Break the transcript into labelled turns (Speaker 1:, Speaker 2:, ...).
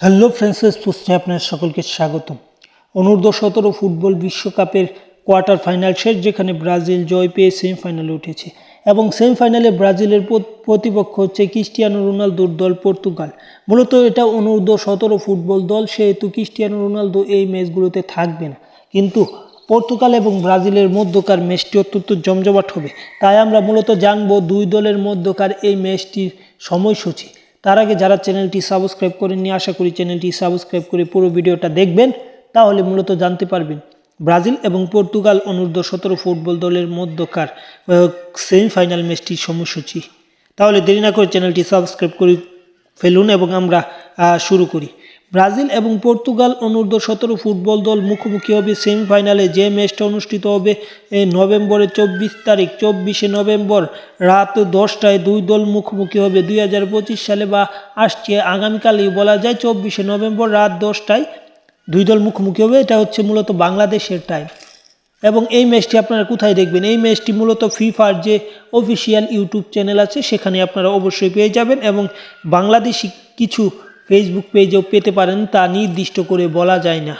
Speaker 1: Hello ফ্রেন্সেস পোস্টে আপনার সকলকে স্বাগতম। অনূর্ধ্ব সতেরো ফুটবল বিশ্বকাপের কোয়ার্টার ফাইনাল শেষ, যেখানে ব্রাজিল জয় পেয়ে সেমিফাইনালে উঠেছে। এবং সেমিফাইনালে ব্রাজিলের প্রতিপক্ষ হচ্ছে ক্রিস্টিয়ানো রোনালদোর দল পর্তুগাল। মূলত এটা অনূর্ধ্ব সতেরো ফুটবল দল, সেহেতু ক্রিস্টিয়ানো রোনালদো এই ম্যাচগুলোতে থাকবে না। কিন্তু পর্তুগাল এবং ব্রাজিলের মধ্যকার ম্যাচটি অত্যন্ত জমজমাট হবে। তাই আমরা মূলত জানব দুই দলের মধ্যকার এই ম্যাচটির সময়সূচি। তার আগে যারা চ্যানেলটি সাবস্ক্রাইব করেননি, আশা করি চ্যানেলটি সাবস্ক্রাইব করে পুরো ভিডিওটা দেখবেন, তাহলে মূলত জানতে পারবেন। ব্রাজিল এবং পর্তুগাল অনূর্ধ্ব সতেরো ফুটবল দলের মধ্যকার সেমিফাইনাল ম্যাচটির সময়সূচি। তাহলে দেরি না করে চ্যানেলটি সাবস্ক্রাইব করে ফেলুন এবং আমরা শুরু করি। ব্রাজিল এবং পর্তুগাল অনূর্ধ্ব সতেরো ফুটবল দল মুখোমুখি হবে সেমিফাইনালে যে ম্যাচটা অনুষ্ঠিত হবে এই নভেম্বরের চব্বিশ তারিখ, চব্বিশে নভেম্বর রাত দশটায় দুই দল মুখোমুখি হবে। দুই হাজার পঁচিশ সালে বা আসছে, আগামীকালেই বলা যায় চব্বিশে নভেম্বর রাত দশটায় দুই দল মুখোমুখি হবে। এটা হচ্ছে মূলত বাংলাদেশের টাইম এবং এই ম্যাচটি আপনারা কোথায় দেখবেন? এই ম্যাচটি মূলত ফিফার যে অফিসিয়াল ইউটিউব চ্যানেল আছে, সেখানে আপনারা অবশ্যই পেয়ে যাবেন। এবং বাংলাদেশি কিছু ফেসবুক পেজেও পেতে পারেন তা নির্দিষ্ট করে বলা যায় না।